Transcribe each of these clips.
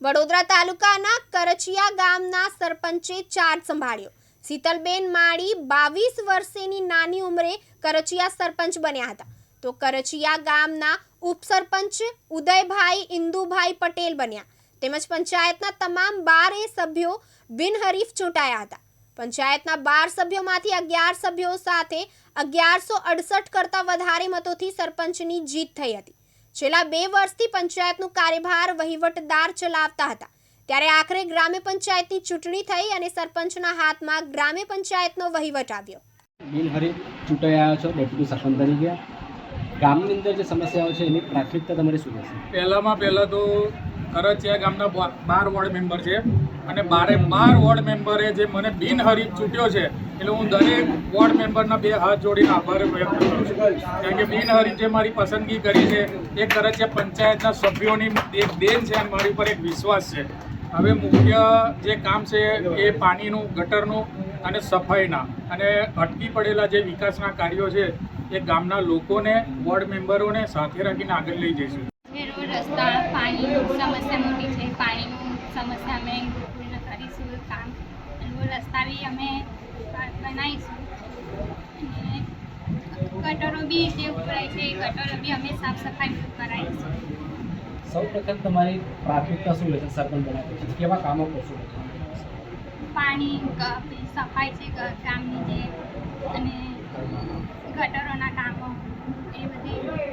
વડોદરા તાલુકાના કરચિયા ગામના સરપંચે ચાર્જ સંભાળ્યો. શીતલબેન માળી બાવીસ વર્ષની નાની ઉંમરે કરચિયા સરપંચ બન્યા હતા. તો કરચિયા ગામના ઉપસરપંચ ઉદયભાઈ ઇન્દુભાઈ પટેલ બન્યા. તેમજ પંચાયતના તમામ બારે સભ્યો બિનહરીફ ચૂંટાયા હતા. પંચાયતના બાર સભ્યોમાંથી અગિયાર સભ્યો સાથે અગિયારસો અડસઠ કરતાં વધારે મતોથી સરપંચની જીત થઈ હતી. છેલ્લા બે વર્ષથી પંચાયતનું કાર્યભાર વહીવટદાર ચલાવતા હતા. ત્યારે આખરે ગ્રામ્ય પંચાયતની ચૂંટણી થઈ અને સરપંચના હાથમાં ગ્રામ્ય પંચાયતનો વહીવટ આવ્યો. બિનહરી ચૂંટાઈ આવ્યો છો ડેપ્યુટી સરપંચ તરીકે ગામની અંદર જે સમસ્યાઓ છે એની પ્રાથમિકતા તમારી શું રહેશે? પહેલામાં પહેલાં તો કરજિયા ગામના બાર વોર્ડ મેમ્બર છે. અને બારે બાર વોર્ડ મેમ્બરે જે મને બિનહરીફ ચૂંટ્યો છે, એટલે હું દરેક વોર્ડ મેમ્બરના બે હાથ જોડીને આભાર વ્યક્ત કરું છું. કારણ કે બિનહરીફ જે મારી પસંદગી કરી છે, એ કરચિયા પંચાયતના સભ્યોની એક દેન છે અને મારી ઉપર એક વિશ્વાસ છે. હવે મુખ્ય જે કામ છે, એ પાણીનું, ગટરનું અને સફાઈના. અને અટકી પડેલા જે વિકાસના કાર્યો છે, એ ગામના લોકોને, વોર્ડ મેમ્બરોને સાથે રાખીને આગળ લઈ જઈશું. રસ્તા પાણીની સમસ્યા મોટી છે પાણીનું સમસ્યા અમે પૂર્ણ કરીશું કામ. અને રસ્તા બી અમે બનાવીશું. અને ગટરો બી જે ઉભરાય છે એ ગટરો બી અમે સાફ સફાઈ કરાવીશું. સૌ પ્રથમ તમારી પ્રાથમિકતા શું રહેશે? સરપંચ બનાવી છે કેવા કામો કરશો? પાણી સફાઈ છે ગામની જે અને ગટરોના કામો એ બધી.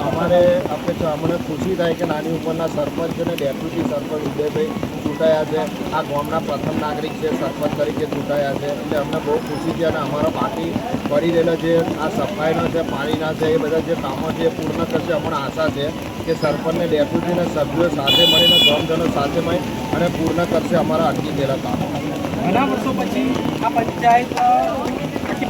અમારે આપણે અમને ખુશી થાય કે નાની ઉંમરના સરપંચ અને ડેપ્યુટી સરપંચ ઉદયભાઈ ચૂંટાયા છે. આ ગામના પ્રથમ નાગરિક છે, સરપંચ તરીકે ચૂંટાયા છે. એટલે અમને બહુ ખુશી છે અને અમારો બાકી પડી રહેલા જે આ સફાઈના છે, પાણીના છે, એ બધા જે કામો છે પૂર્ણ કરશે અમને આશા છે કે સરપંચને, ડેપ્યુટીને સભ્યો સાથે મળીને, ગામજનો સાથે મળી અને પૂર્ણ કરશે અમારા અટકી ગયેલા કામ. ઘણા વર્ષો પછી આ પંચાયત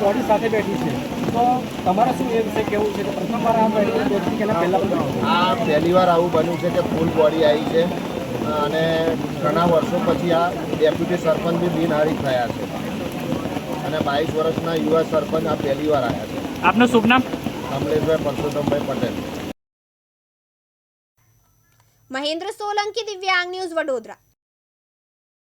બોડી સાથે બેઠી છે. તો તમારે શું એ વિશે કેવું છે? કે પ્રથમવાર આ બેઠી બેઠી કે પહેલાં પણ આ પહેલી વાર આવું બન્યું છે કે ફૂલ બોડી આવી છે. અને ઘણા વર્ષો પછી આ ડેપ્યુટી સરપંચ બી બિનહારી થયા છે. અને બાવીસ વર્ષના યુવા સરપંચ આ પહેલી વાર આવ્યા છે. આપનું શુભ નામ? કમલેશભાઈ પરસોત્તમભાઈ પટેલ. મહેન્દ્ર સોલંકી દિવ્યાંગ ન્યૂઝ વડોદરા.